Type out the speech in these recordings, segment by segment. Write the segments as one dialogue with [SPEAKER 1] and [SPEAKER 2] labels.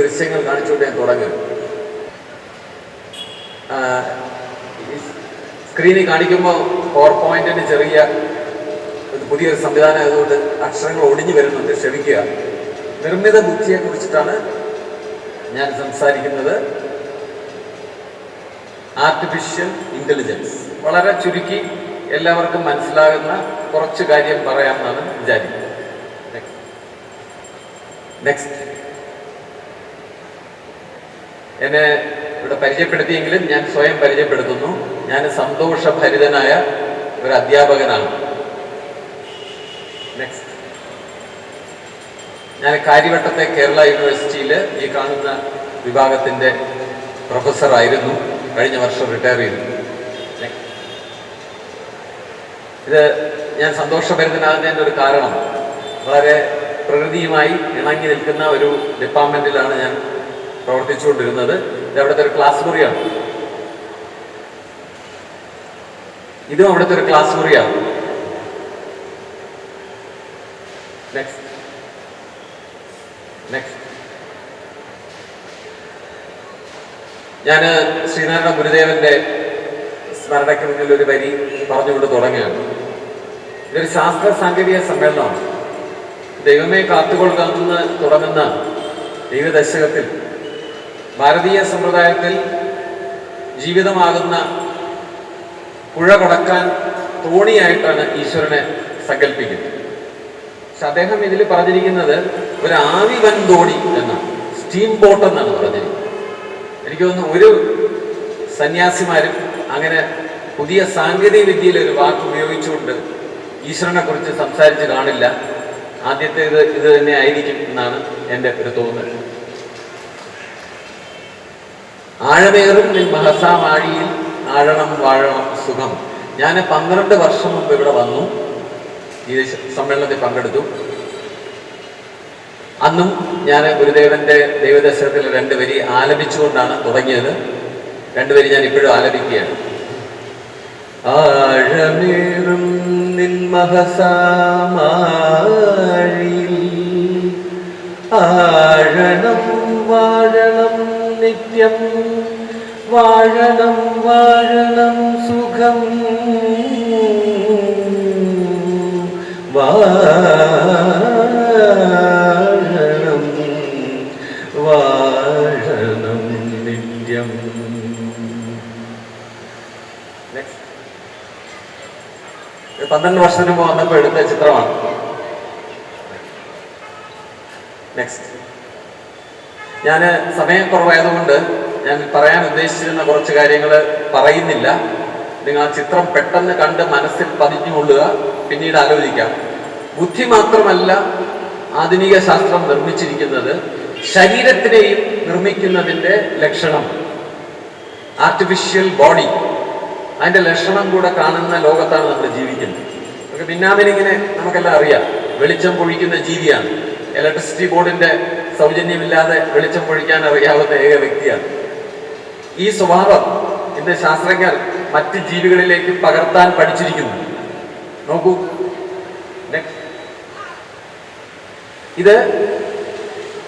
[SPEAKER 1] ദൃശ്യങ്ങൾ കാണിച്ചുകൊണ്ട് ഞാൻ തുടങ്ങും. സ്ക്രീനിൽ കാണിക്കുമ്പോൾ പവർ പോയിന്റിന് ചെറിയ പുതിയൊരു സംവിധാനം ആയതുകൊണ്ട് അക്ഷരങ്ങൾ ഒടിഞ്ഞു വരുന്നുണ്ട് ക്ഷമിക്കുക. നിർമ്മിത ബുദ്ധിയെ കുറിച്ചിട്ടാണ് ഞാൻ സംസാരിക്കുന്നത്. ആർട്ടിഫിഷ്യൽ ഇന്റലിജൻസ് വളരെ ചുരുക്കി എല്ലാവർക്കും മനസ്സിലാകുന്ന കുറച്ച് കാര്യം പറയാമെന്നാണ് വിചാരിക്കുന്നത്. നെക്സ്റ്റ് എന്നെ ഇവിടെ പരിചയപ്പെടുത്തിയെങ്കിലും ഞാൻ സ്വയം പരിചയപ്പെടുത്തുന്നു. ഞാൻ സന്തോഷഭരിതനായ ഒരു അധ്യാപകനാണ്. നെക്സ്റ്റ് ഞാൻ കാര്യവട്ടത്തെ കേരള യൂണിവേഴ്സിറ്റിയിൽ ഈ കാണുന്ന വിഭാഗത്തിന്റെ പ്രൊഫസർ ആയിരുന്നു. കഴിഞ്ഞ വർഷം റിട്ടയർ ചെയ്തു. ഇത് ഞാൻ സന്തോഷഭരിതനാകുന്നതിന്റെ ഒരു കാരണം. വളരെ പ്രകൃതിയുമായി ഇണങ്ങി നിൽക്കുന്ന ഒരു ഡിപ്പാർട്ട്മെന്റിലാണ് ഞാൻ പ്രവർത്തിച്ചുകൊണ്ടിരുന്നത്. അവിടുത്തെ ഒരു ക്ലാസ് മുറിയാണ്. ഇതും അവിടുത്തെ ഒരു ക്ലാസ് മുറിയാണ്. നെക്സ്റ്റ് നെക്സ്റ്റ് ഞാൻ ശ്രീനാരായണ ഗുരുദേവന്റെ സ്മരണയ്ക്ക് മുന്നിൽ ഒരു വരി പറഞ്ഞുകൊണ്ട് തുടങ്ങുകയാണ്. ഇതൊരു ശാസ്ത്ര സാങ്കേതിക സമ്മേളനമാണ്. ദൈവമേ കാത്തുകൊള്ളുക തുടങ്ങുന്ന ദൈവദശകത്തിൽ ഭാരതീയ സമ്പ്രദായത്തിൽ ജീവിതമാകുന്ന പുഴ കൊടക്കാൻ തോണിയായിട്ടാണ് ഈശ്വരനെ സങ്കല്പിക്കുന്നത് പക്ഷെ അദ്ദേഹം ഇതിൽ പറഞ്ഞിരിക്കുന്നത് ഒരു ആവി വൻ തോണി എന്നാണ്. സ്റ്റീം ബോട്ട് എന്നാണ് പറഞ്ഞിരിക്കുന്നത്. എനിക്ക് തോന്നുന്നു ഒരു സന്യാസിമാരും അങ്ങനെ പുതിയ സാങ്കേതിക വിദ്യയിൽ ഒരു വാക്ക് ഉപയോഗിച്ചുകൊണ്ട് ഈശ്വരനെ കുറിച്ച് സംസാരിച്ച് കാണില്ല. ആദ്യത്തെ ഇത് ഇത് തന്നെ ആയിരിക്കും എന്നാണ് എന്റെ ഒരു തോന്നൽ. ആഴമേറും നിൻ മഹസാമാഴിയിൽ ആഴണം വാഴണം സുഖം. ഞാൻ പന്ത്രണ്ട് വർഷം മുമ്പ് ഇവിടെ വന്നു. ഈ സമ്മേളനത്തിൽ പങ്കെടുത്തു. അന്നും ഞാൻ ഗുരുദേവന്റെ ദൈവദർശനത്തിൽ വരി ആലപിച്ചുകൊണ്ടാണ് തുടങ്ങിയത്. രണ്ടുപേരി ഞാൻ ഇപ്പോഴും ആലപിക്കുകയാണ്. ആഴമേറും നിൻ ആഴണം വാഴണം നിത്യം വാഴണം വാഴണം സുഖം. വാഴണം വാഴണം നിത്യം. പന്ത്രണ്ട് വർഷത്തിന് മുമ്പ് വന്നപ്പോൾ എടുത്ത ചിത്രമാണ്. നെക്സ്റ്റ് ഞാൻ സമയം കുറവായതുകൊണ്ട് ഞാൻ പറയാൻ ഉദ്ദേശിച്ചിരുന്ന കുറച്ച് കാര്യങ്ങൾ പറയുന്നില്ല. നിങ്ങൾ ആ ചിത്രം പെട്ടെന്ന് കണ്ട് മനസ്സിൽ പതിഞ്ഞുകൊള്ളുക പിന്നീട് ആലോചിക്കാം. ബുദ്ധി മാത്രമല്ല ആധുനിക ശാസ്ത്രം നിർമ്മിച്ചിരിക്കുന്നത് ശരീരത്തിനെയും നിർമ്മിക്കുന്നതിന്റെ ലക്ഷണം. ആർട്ടിഫിഷ്യൽ ബോഡി അതിന്റെ ലക്ഷണം കൂടെ കാണുന്ന ലോകത്താണ് നമ്മൾ ജീവിക്കുന്നത്. നമുക്ക് ഭിന്നാമിനിങ്ങനെ നമുക്കെല്ലാം അറിയാം. വെളിച്ചം പൊഴിക്കുന്ന ജീവിയാണ്. ഇലക്ട്രിസിറ്റി ബോർഡിന്റെ സൗജന്യമില്ലാതെ വെളിച്ചം പൊഴിക്കാൻ അറിയാവുന്ന ഏക വ്യക്തിയാണ്. ഈ സ്വഭാവം ഇന്ന് ശാസ്ത്രജ്ഞർ മറ്റ് ജീവികളിലേക്ക് പകർത്താൻ പഠിച്ചിരിക്കുന്നു. നോക്കൂ. ഇത്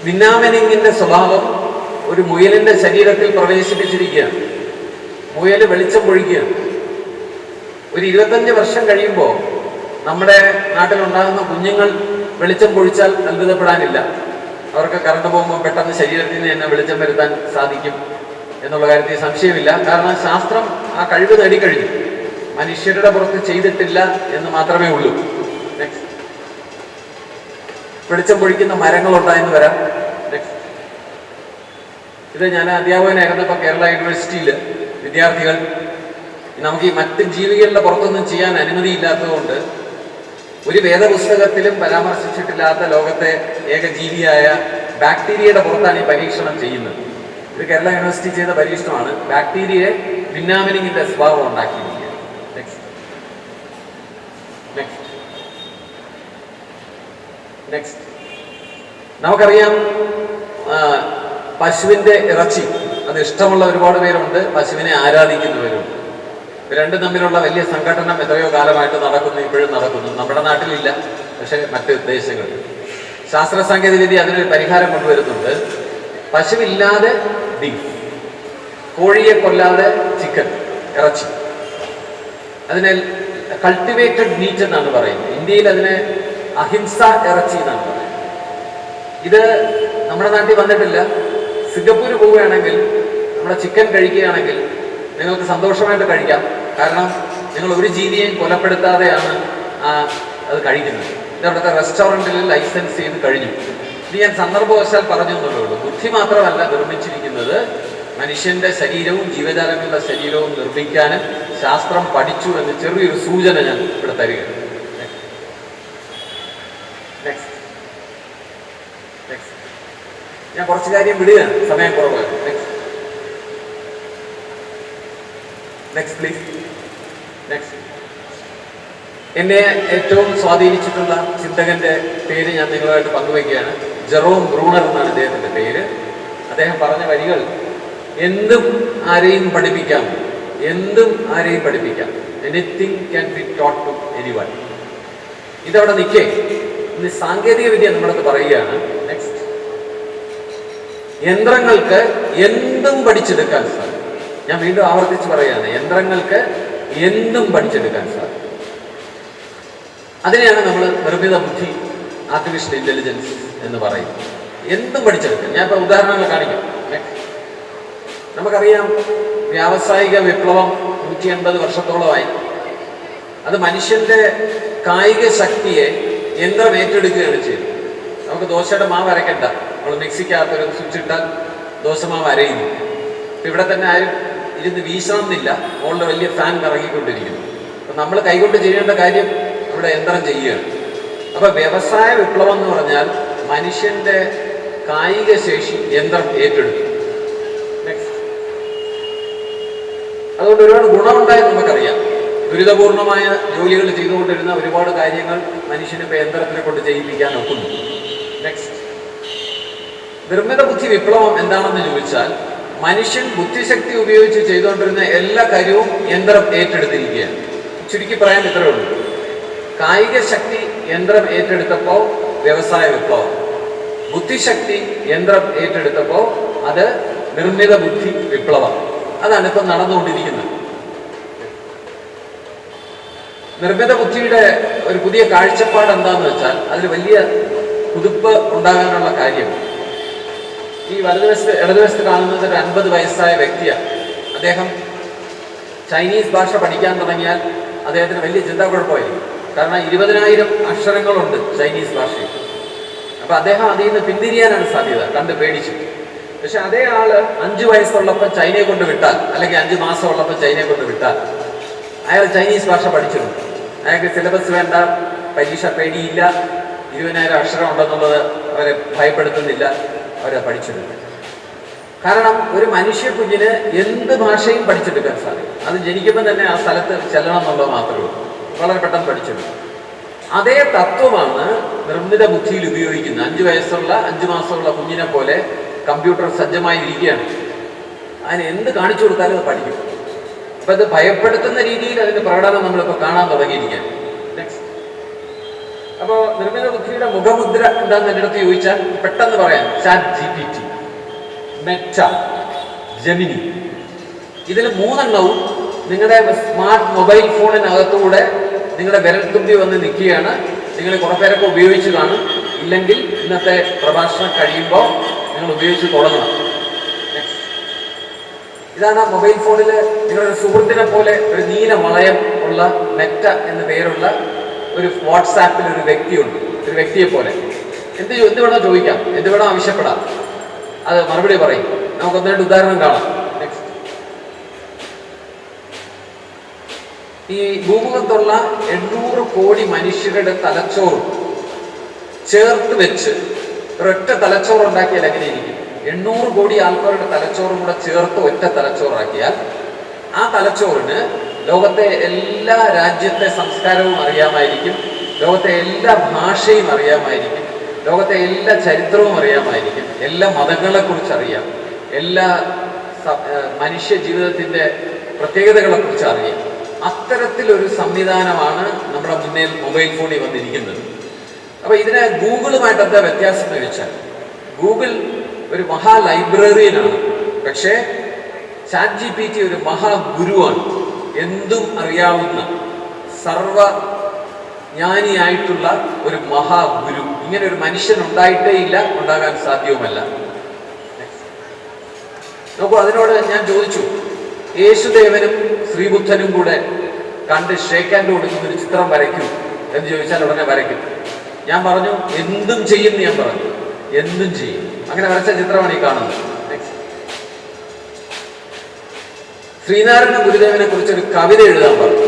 [SPEAKER 1] വിന്നാമനിങ്ങിന്റെ സ്വഭാവം ഒരു മുയലിന്റെ ശരീരത്തിൽ പ്രവേശിപ്പിച്ചിരിക്കുകയാണ്. മുയൽ വെളിച്ചം പൊഴിക്കുകയാണ്. ഒരു ഇരുപത്തഞ്ച് വർഷം കഴിയുമ്പോൾ നമ്മുടെ നാട്ടിലുണ്ടാകുന്ന കുഞ്ഞുങ്ങൾ വെളിച്ചം പൊഴിച്ചാൽ അത്ഭുതപ്പെടാനില്ല. അവർക്ക് കറണ്ട് പോകുമ്പോൾ പെട്ടെന്ന് ശരീരത്തിൽ നിന്ന് വെളിച്ചം വരുത്താൻ സാധിക്കും എന്നുള്ള കാര്യത്തിൽ സംശയമില്ല. കാരണം ശാസ്ത്രം ആ കഴിവ് നേടിക്കഴിഞ്ഞു മനുഷ്യരുടെ പുറത്ത് ചെയ്തിട്ടില്ല എന്ന് മാത്രമേ ഉള്ളൂ. വെളിച്ചം പൊഴിക്കുന്ന മരങ്ങളുണ്ടായെന്ന് വരാം. ഇത് ഞാൻ അധ്യാപകനായിരുന്നപ്പോൾ കേരള യൂണിവേഴ്സിറ്റിയിൽ വിദ്യാർത്ഥികൾ. നമുക്ക് ഈ മറ്റ് ജീവികളുടെ പുറത്തൊന്നും ചെയ്യാൻ അനുമതിയില്ലാത്തതുകൊണ്ട് ഒരു വേദപുസ്തകത്തിലും പരാമർശിച്ചിട്ടില്ലാത്ത ലോകത്തെ ഏക ജീവിയായ ബാക്ടീരിയയുടെ പുറത്താണ് ഈ പരീക്ഷണം ചെയ്യുന്നത്. ഇത് കേരള യൂണിവേഴ്സിറ്റി ചെയ്ത പരീക്ഷണമാണ്. ബാക്ടീരിയയെ ഭിന്നാമിനിങ്ങിന്റെ സ്വഭാവം ഉണ്ടാക്കിയിരിക്കുക. നമുക്കറിയാം പശുവിന്റെ ഇറച്ചി. അത് ഇഷ്ടമുള്ള ഒരുപാട് പേരുണ്ട്. പശുവിനെ ആരാധിക്കുന്നവരുണ്ട്. രണ്ടും തമ്മിലുള്ള വലിയ സംഘടന എത്രയോ കാലമായിട്ട് നടക്കുന്നു ഇപ്പോഴും നടക്കുന്നു. നമ്മുടെ നാട്ടിലില്ല പക്ഷെ മറ്റ് ദേശങ്ങളിൽ ശാസ്ത്ര സാങ്കേതിക വിദ്യ അതിനൊരു പരിഹാരം കൊണ്ടുവരുന്നുണ്ട്. പശുവില്ലാതെ ബീഫ് കോഴിയെ കൊല്ലാതെ ചിക്കൻ ഇറച്ചി. അതിനെ കൾട്ടിവേറ്റഡ് മീറ്റ് എന്നാണ് പറയുന്നത്. ഇന്ത്യയിൽ അതിനെ അഹിംസ ഇറച്ചി എന്നാണ് പറയുന്നത്. ഇത് നമ്മുടെ നാട്ടിൽ വന്നിട്ടില്ല. സിംഗപ്പൂർ പോവുകയാണെങ്കിൽ നമ്മുടെ ചിക്കൻ കഴിക്കുകയാണെങ്കിൽ നിങ്ങൾക്ക് സന്തോഷമായിട്ട് കഴിക്കാം. കാരണം നിങ്ങൾ ഒരു ജീവിയെയും കൊലപ്പെടുത്താതെയാണ് അത് കഴിക്കുന്നത്. ഇത് അവിടുത്തെ റെസ്റ്റോറന്റിൽ ലൈസൻസ് ചെയ്ത് കഴിഞ്ഞു. ഇത് ഞാൻ സന്ദർഭവശാൽ പറഞ്ഞു എന്നുള്ളൂ ബുദ്ധി മാത്രമല്ല നിർമ്മിച്ചിരിക്കുന്നത് മനുഷ്യന്റെ ശരീരവും ജീവജാലങ്ങളുടെ ശരീരവും നിർമ്മിക്കാനും ശാസ്ത്രം പഠിച്ചു എന്ന് ചെറിയൊരു സൂചന ഞാൻ ഇവിടെ തരികയാണ്. ഞാൻ കുറച്ച് കാര്യം വിടുകയാണ്. സമയം കുറവാണ്. നെക്സ്റ്റ് നെക്സ്റ്റ് പ്ലീസ് നെക്സ്റ്റ് എന്നെ ഏറ്റവും സ്വാധീനിച്ചിട്ടുള്ള ചിന്തകന്റെ പേര് ഞാൻ നിങ്ങളുമായിട്ട് പങ്കുവയ്ക്കുകയാണ്. ജെറോം ബ്രൂണർ എന്നാണ് അദ്ദേഹത്തിന്റെ പേര്. അദ്ദേഹം പറഞ്ഞ വരികൾ എന്തും ആരെയും പഠിപ്പിക്കാം. എന്തും ആരെയും പഠിപ്പിക്കാം. Anything can be taught to anyone ഇതവിടെ നിൽക്കേ. ഇന്ന് സാങ്കേതിക വിദ്യ നമ്മളടുത്ത് പറയുകയാണ്. നെക്സ്റ്റ് യന്ത്രങ്ങൾക്ക് എന്തും പഠിച്ചെടുക്കാൻ സാധിക്കും. ഞാൻ വീണ്ടും ആവർത്തിച്ച് പറയുകയാണ് യന്ത്രങ്ങൾക്ക് എന്തും പഠിച്ചെടുക്കാൻ സാധിക്കും. അതിനെയാണ് നമ്മൾ നിർമ്മിത ബുദ്ധി ആർട്ടിഫിഷ്യൽ ഇന്റലിജൻസ് എന്ന് പറയുന്നത്. എന്തും പഠിച്ചെടുക്കാം ഞാൻ ഇപ്പോൾ ഉദാഹരണങ്ങൾ കാണിക്കാം. നമുക്കറിയാം വ്യാവസായിക വിപ്ലവം നൂറ്റി എൺപത് വർഷത്തോളമായി. അത് മനുഷ്യന്റെ കായിക ശക്തിയെ യന്ത്രം ഏറ്റെടുക്കുകയാണ് ചെയ്യുന്നത് നമുക്ക് ദോശയുടെ മാവ് അരയ്ക്കണ്ട നമ്മൾ മിക്സിക്കകത്ത് ഒരു സ്വിച്ച് ഇട്ടാൽ ദോശമാവ് അരയുന്നു. ഇപ്പൊ ഇവിടെ തന്നെ ആരും ഇരുന്ന് വീശണമെന്നില്ല മുകളിൽ വലിയ ഫാൻ കറങ്ങിക്കൊണ്ടിരിക്കുന്നു. അപ്പം നമ്മൾ കൈകൊണ്ട് ചെയ്യേണ്ട കാര്യം ഇവിടെ യന്ത്രം ചെയ്യുകയാണ്. അപ്പോൾ വ്യവസായ വിപ്ലവം എന്ന് പറഞ്ഞാൽ മനുഷ്യന്റെ കായിക ശേഷി യന്ത്രം Next. അതുകൊണ്ട് ഒരുപാട് ഗുണമുണ്ടായെന്ന് നമുക്കറിയാം. ദുരിതപൂർണമായ ജോലികൾ ചെയ്തുകൊണ്ടിരുന്ന ഒരുപാട് കാര്യങ്ങൾ മനുഷ്യന് ഇപ്പൊ യന്ത്രത്തിനെ കൊണ്ട് ചെയ്യിപ്പിക്കാൻ ഒക്കുന്നു. നെക്സ്റ്റ് നിർമ്മിത ബുദ്ധി വിപ്ലവം എന്താണെന്ന് ചോദിച്ചാൽ മനുഷ്യൻ ബുദ്ധിശക്തി ഉപയോഗിച്ച് ചെയ്തുകൊണ്ടിരുന്ന എല്ലാ കാര്യവും യന്ത്രം ഏറ്റെടുത്തിരിക്കുകയാണ്. ചുരുക്കി പറയാൻ ഇത്രയേ ഉള്ളൂ. കായിക ശക്തി യന്ത്രം ഏറ്റെടുത്തപ്പോൾ വ്യവസായ വിപ്ലവം. ബുദ്ധിശക്തി യന്ത്രം ഏറ്റെടുത്തപ്പോൾ അത് നിർമ്മിത ബുദ്ധി വിപ്ലവം. അതാണ് ഇപ്പം നടന്നുകൊണ്ടിരിക്കുന്നത്. നിർമ്മിത ബുദ്ധിയുടെ ഒരു പുതിയ കാഴ്ചപ്പാട് എന്താന്ന് വെച്ചാൽ അതിൽ വലിയ പുതുപ്പ് ഉണ്ടാകാനുള്ള കാര്യം. ഈ വലതുവശത്ത് ഇടതുവശത്ത് കാണുന്നത് ഒരു അൻപത് വയസ്സായ വ്യക്തിയാണ്. അദ്ദേഹം ചൈനീസ് ഭാഷ പഠിക്കാൻ തുടങ്ങിയാൽ അദ്ദേഹത്തിന് വലിയ ചിന്താക്കുഴപ്പമായിരിക്കും. കാരണം ഇരുപതിനായിരം അക്ഷരങ്ങളുണ്ട് ചൈനീസ് ഭാഷയിൽ. അപ്പൊ അദ്ദേഹം അതിൽ നിന്ന് പിന്തിരിയാനാണ് സാധ്യത കണ്ട് പേടിച്ചു. പക്ഷെ അതേ ആൾ അഞ്ചു വയസ്സുള്ളപ്പോൾ ചൈനയെ കൊണ്ട് വിട്ടാൽ അല്ലെങ്കിൽ അഞ്ച് മാസം ഉള്ളപ്പോൾ ചൈനയെ കൊണ്ട് വിട്ടാൽ അയാൾ ചൈനീസ് ഭാഷ പഠിച്ചിരുന്നു അയാൾക്ക് സിലബസ് വേണ്ട പരീക്ഷ പേടിയില്ല ഇരുപതിനായിരം അക്ഷരം ഉണ്ടെന്നുള്ളത് അവരെ ഭയപ്പെടുത്തുന്നില്ല. അവരെ പഠിച്ചെടുക്കും കാരണം ഒരു മനുഷ്യ കുഞ്ഞിന് എന്ത് ഭാഷയും പഠിച്ചെടുക്കാൻ സാധിക്കും. അത് ജനിക്കുമ്പോൾ തന്നെ ആ സ്ഥലത്ത് ചെല്ലണം എന്നുള്ളത് മാത്രമേ ഉള്ളൂ. വളരെ പെട്ടെന്ന് പഠിച്ചെടുക്കും അതേ തത്വമാണ് നിർമ്മിത ബുദ്ധിയിൽ ഉപയോഗിക്കുന്നത്. അഞ്ചു വയസ്സുള്ള അഞ്ചു മാസമുള്ള കുഞ്ഞിനെ പോലെ കമ്പ്യൂട്ടർ സജ്ജമായി ഇരിക്കുകയാണ്. അതിന് എന്ത് കാണിച്ചു കൊടുത്താലും അത് പഠിക്കും. അപ്പം അത് ഭയപ്പെടുത്തുന്ന രീതിയിൽ അതിന്റെ പ്രകടനം നമ്മളിപ്പോൾ കാണാൻ തുടങ്ങിയിരിക്കുകയാണ്. അപ്പോ നിർമ്മിത ബുദ്ധിയുടെ മുഖമുദ്ര എന്താന്ന് എന്റെ അടുത്ത് ചോദിച്ചാൽ പെട്ടെന്ന് പറയാം. Chat G P T Meta Gemini ഇതിൽ മൂന്നെണ്ണവും നിങ്ങളുടെ സ്മാർട്ട് മൊബൈൽ ഫോണിനകത്തൂടെ നിങ്ങളുടെ വിരൽത്തുമ്പി വന്ന് നിൽക്കുകയാണ്. നിങ്ങൾ കുറേ പേരൊക്കെ ഉപയോഗിച്ച് കാണും. ഇല്ലെങ്കിൽ ഇന്നത്തെ പ്രഭാഷണം കഴിയുമ്പോൾ നിങ്ങൾ ഉപയോഗിച്ച് തുടങ്ങണം. ഇതാണ് മൊബൈൽ ഫോണിൽ നിങ്ങളുടെ സുഹൃത്തിനെ പോലെ ഒരു നീല വളയം ഉള്ള മെറ്റ എന്ന പേരുള്ള ഒരു വാട്സാപ്പിൽ ഒരു വ്യക്തിയുണ്ട്. ഒരു വ്യക്തിയെ പോലെ. എന്ത് എന്ത് വേണോ ചോദിക്കാം. എന്ത് വേണോ ആവശ്യപ്പെടാം. അത് മറുപടി പറയും. നമുക്ക് ഒന്ന് രണ്ട് ഉദാഹരണം കാണാം. ഈ ഭൂമുഖത്തുള്ള എണ്ണൂറ് കോടി മനുഷ്യരുടെ തലച്ചോറ് ചേർത്ത് വെച്ച് ഒരൊറ്റ തലച്ചോറ് ഉണ്ടാക്കിയാൽ എങ്ങനെയിരിക്കും? എണ്ണൂറ് കോടി ആൾക്കാരുടെ തലച്ചോറും കൂടെ ചേർത്ത് ഒറ്റ തലച്ചോറാക്കിയാൽ ആ തലച്ചോറിന് ലോകത്തെ എല്ലാ രാജ്യത്തെ സംസ്കാരവും അറിയാമായിരിക്കും. ലോകത്തെ എല്ലാ ഭാഷയും അറിയാമായിരിക്കും. ലോകത്തെ എല്ലാ ചരിത്രവും അറിയാമായിരിക്കും. എല്ലാ മതങ്ങളെക്കുറിച്ച് അറിയാം. എല്ലാ മനുഷ്യ ജീവിതത്തിന്റെ പ്രത്യേകതകളെക്കുറിച്ച് അറിയാം. അത്തരത്തിലൊരു സംവിധാനമാണ് നമ്മുടെ മുന്നിൽ മൊബൈൽ ഫോണിൽ വന്നിരിക്കുന്നത്. അപ്പോൾ ഇതിനെ ഗൂഗിളുമായിട്ട് എന്താ വ്യത്യാസം എന്ന് വെച്ചാൽ ഗൂഗിൾ ഒരു മഹാ ലൈബ്രറിയനാണ്. പക്ഷേ ചാറ്റ് ജി പി ടി ഒരു മഹാഗുരുവാണ്. എന്തും അറിയാവുന്ന സർവ ജ്ഞാനിയായിട്ടുള്ള ഒരു മഹാഗുരു. ഇങ്ങനെ ഒരു മനുഷ്യൻ ഉണ്ടായിട്ടേ ഇല്ല ഉണ്ടാകാൻ സാധ്യവുമല്ല. നോക്കൂ അതിനോട് ഞാൻ ചോദിച്ചു. യേശുദേവനും ശ്രീബുദ്ധനും കൂടെ കണ്ട് ഷേക്കാന്റെ കൊടുക്കുന്ന ഒരു ചിത്രം വരയ്ക്കൂ എന്ന് ചോദിച്ചാൽ ഉടനെ വരയ്ക്കും. ഞാൻ പറഞ്ഞു എന്തും ചെയ്യും എന്ന് ഞാൻ പറഞ്ഞു. എന്തും ചെയ്യും. അങ്ങനെ വരച്ച ചിത്രമാണ് ഈ കാണുന്നത്. ശ്രീനാരായണ ഗുരുദേവനെ കുറിച്ച് ഒരു കവിത എഴുതാൻ പറഞ്ഞു.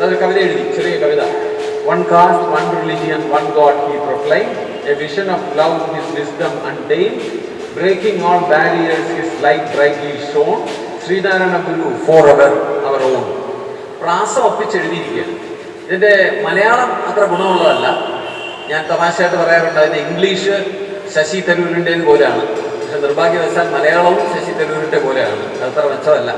[SPEAKER 1] അതൊരു കവിത എഴുതി ചെറിയ കവിത. One caste one religion one God he proclaim a vision of love his wisdom and undying breaking all barriers his light brightly shone Sree Narayana Guru for our our own പ്രാസം ഒപ്പിച്ചെഴുതിയിരിക്കുകയാണ്. ഇതിന്റെ മലയാളം അത്ര ഗുണമുള്ളതല്ല. ഞാൻ തമാശയായിട്ട് പറയാറുണ്ട് അതിന്റെ ഇംഗ്ലീഷ് ശശി തരൂരിന്റെ പോലെയാണ്. പക്ഷെ നിർഭാഗ്യവശാൽ മലയാളവും ശശി തരൂരിന്റെ പോലെയാണ്. അത്ര മെച്ചമല്ല.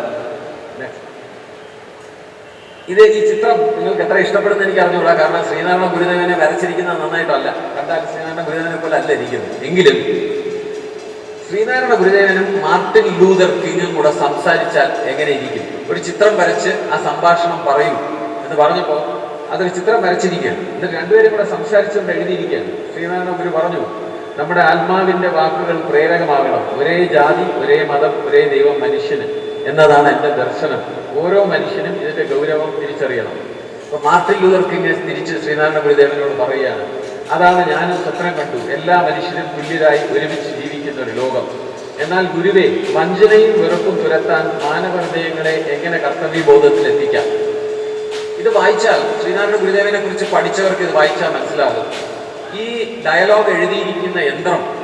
[SPEAKER 1] ഇത് ഈ ചിത്രം നിങ്ങൾക്ക് എത്ര ഇഷ്ടപ്പെടുന്ന എനിക്ക് അറിഞ്ഞുകൂടാ കാരണം ശ്രീനാരായണ ഗുരുദേവനെ വരച്ചിരിക്കുന്നത് നന്നായിട്ടല്ല. കണ്ടാൽ ശ്രീനാരായണ ഗുരുദേവനെ പോലെ അല്ല ഇരിക്കുന്നത്. എങ്കിലും ശ്രീനാരായണ ഗുരുദേവനും മാർട്ടിൻ ലൂതർ കിങ്ങും കൂടെ സംസാരിച്ചാൽ എങ്ങനെ ഇരിക്കും? ഒരു ചിത്രം വരച്ച് ആ സംഭാഷണം പറയൂ എന്ന് പറഞ്ഞപ്പോൾ അതൊരു ചിത്രം വരച്ചിരിക്കുകയാണ്. എന്നിട്ട് രണ്ടുപേരും കൂടെ സംസാരിച്ചുകൊണ്ട് എഴുതിയിരിക്കുകയാണ്. ശ്രീനാരായണ ഗുരു പറഞ്ഞു നമ്മുടെ ആത്മാവിന്റെ വാക്കുകൾ പ്രേരകമാകണം. ഒരേ ജാതി ഒരേ മതം ഒരേ ദൈവം മനുഷ്യന്. എന്നതാണ് എന്റെ ദർശനം. ഓരോ മനുഷ്യനും ഇതിന്റെ ഗൗരവം തിരിച്ചറിയണം. അപ്പോൾ മാർട്ടിൻ ലൂതർ കിങ് തിരിച്ച് ശ്രീനാരായണ ഗുരുദേവനോട് പറയുകയാണ് അതാണ് ഞാനും സ്വപ്നം കണ്ടു. എല്ലാ മനുഷ്യരും തുല്യരായി ഒരുമിച്ച് ജീവിക്കുന്ന ഒരു ലോകം. എന്നാൽ ഗുരുവെ വഞ്ചനയും വെറുപ്പും തുരത്താൻ മാനവഹൃദയങ്ങളെ എങ്ങനെ കർത്തവ്യബോധത്തിൽ എത്തിക്കാം ഇത് വായിച്ചാൽ ശ്രീനാരായണ ഗുരുദേവനെ കുറിച്ച് പഠിച്ചവർക്ക് ഇത് വായിച്ചാൽ മനസ്സിലാകും. ഈ ഡയലോഗ് എഴുതിയിരിക്കുന്ന യന്ത്രം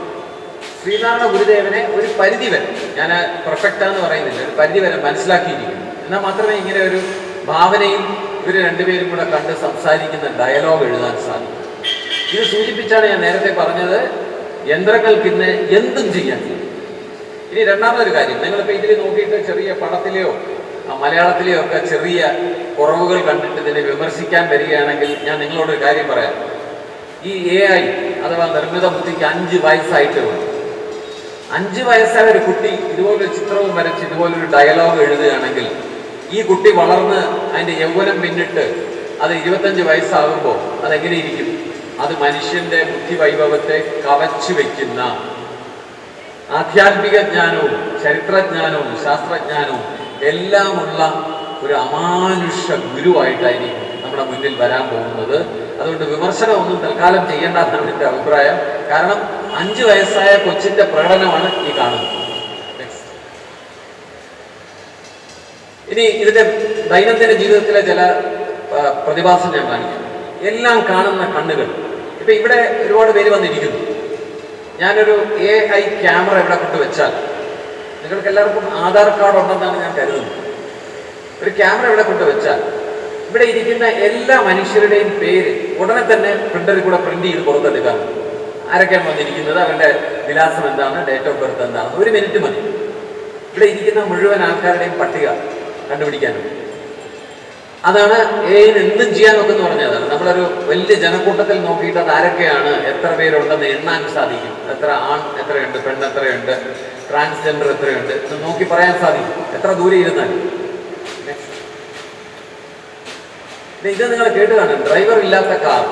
[SPEAKER 1] ശ്രീനാരായണ ഗുരുദേവനെ ഒരു പരിധി വരെ ഞാൻ പെർഫെക്റ്റ് ആണെന്ന് പറയുന്നില്ല ഒരു പരിധി വരെ മനസ്സിലാക്കിയിരിക്കുന്നു. എന്നാൽ മാത്രമേ ഇങ്ങനെ ഒരു ഭാവനയും ഇവർ രണ്ടുപേരും കൂടെ കണ്ട് സംസാരിക്കുന്ന ഡയലോഗ് എഴുതാൻ സാധിക്കും. ഇത് സൂചിപ്പിച്ചാണ് ഞാൻ നേരത്തെ പറഞ്ഞത് യന്ത്രങ്ങൾക്ക് ഇന്ന് എന്തും ചെയ്യാൻ ഇനി രണ്ടാമതൊരു കാര്യം നിങ്ങളിപ്പോൾ ഇതിൽ നോക്കിയിട്ട് ചെറിയ പടത്തിലെയോ മലയാളത്തിലെയോ ഒക്കെ ചെറിയ കുറവുകൾ കണ്ടിട്ട് ഇതിനെ വിമർശിക്കാൻ വരികയാണെങ്കിൽ ഞാൻ നിങ്ങളോടൊരു കാര്യം പറയാം. ഈ എ ഐ അഥവാ നിർമ്മിത ബുദ്ധിക്ക് അഞ്ച് വയസ്സായിട്ടേ ഉള്ളൂ. അഞ്ച് വയസ്സായ ഒരു കുട്ടി ഇതുപോലൊരു ചിത്രവും വരച്ച് ഇതുപോലൊരു ഡയലോഗ് എഴുതുകയാണെങ്കിൽ ഈ കുട്ടി വളർന്ന് അതിന്റെ യൗവനം പിന്നിട്ട് അത് ഇരുപത്തഞ്ച് വയസ്സാകുമ്പോൾ അതെങ്ങനെ ഇരിക്കും? അത് മനുഷ്യന്റെ ബുദ്ധി വൈഭവത്തെ കവച്ചു വയ്ക്കുന്ന ആധ്യാത്മിക ജ്ഞാനവും ചരിത്രജ്ഞാനവും ശാസ്ത്രജ്ഞാനവും എല്ലാമുള്ള ഒരു അമാനുഷ ഗുരുവായിട്ടായിരിക്കും നമ്മുടെ മുന്നിൽ വരാൻ പോകുന്നത്. അതുകൊണ്ട് വിമർശനമൊന്നും തൽക്കാലം ചെയ്യേണ്ടെന്നാണ് എന്റെ അഭിപ്രായം. കാരണം അഞ്ചു വയസ്സായ കൊച്ചിന്റെ പ്രകടനമാണ് ഈ കാണുന്നത്. ഇനി ഇതിന്റെ ദൈനംദിന ജീവിതത്തിലെ ചില പ്രതിഭാസം ഞാൻ കാണിക്കാം. എല്ലാം കാണുന്ന കണ്ണുകൾ. ഇപ്പൊ ഇവിടെ ഒരുപാട് പേര് വന്നിരിക്കുന്നു. ഞാനൊരു എ ഐ ക്യാമറ ഇവിടെ കൊണ്ടുവച്ചാൽ നിങ്ങൾക്ക് എല്ലാവർക്കും ആധാർ കാർഡ് ഉണ്ടെന്നാണ് ഞാൻ കരുതുന്നത്. ഒരു ക്യാമറ ഇവിടെ കൊണ്ടുവച്ചാൽ ഇവിടെ ഇരിക്കുന്ന എല്ലാ മനുഷ്യരുടെയും പേര് ഉടനെ തന്നെ പ്രിന്ററിൽ കൂടെ പ്രിന്റ് ചെയ്ത് പുറത്തെടുക്കാൻ ആരൊക്കെയാണ് വന്നിരിക്കുന്നത്? അവരുടെ വിലാസം എന്താണ്? ഡേറ്റ് ഓഫ് ബർത്ത് എന്താണ്? ഒരു മിനിറ്റ് മതി. ഇവിടെ ഇരിക്കുന്ന മുഴുവൻ ആൾക്കാരുടെയും പട്ടിക കണ്ടുപിടിക്കാനും. അതാണ് ഏന് എന്തും ചെയ്യാൻ നോക്കുന്ന പറഞ്ഞതാണ് നമ്മളൊരു വലിയ ജനക്കൂട്ടത്തിൽ നോക്കിയിട്ട് അത് ആരൊക്കെയാണ് എത്ര പേരുണ്ടെന്ന് എണ്ണാൻ സാധിക്കും. എത്ര ആൺ എത്രയുണ്ട് പെണ്ണ് എത്രയുണ്ട് ട്രാൻസ്ജെൻഡർ എത്രയുണ്ട് എന്ന് നോക്കി പറയാൻ സാധിക്കും. എത്ര ദൂരെ ഇരുന്നാൽ Next. ദേ ഇത് നിങ്ങൾ കേട്ട് കാണും ഡ്രൈവർ ഇല്ലാത്ത കാർ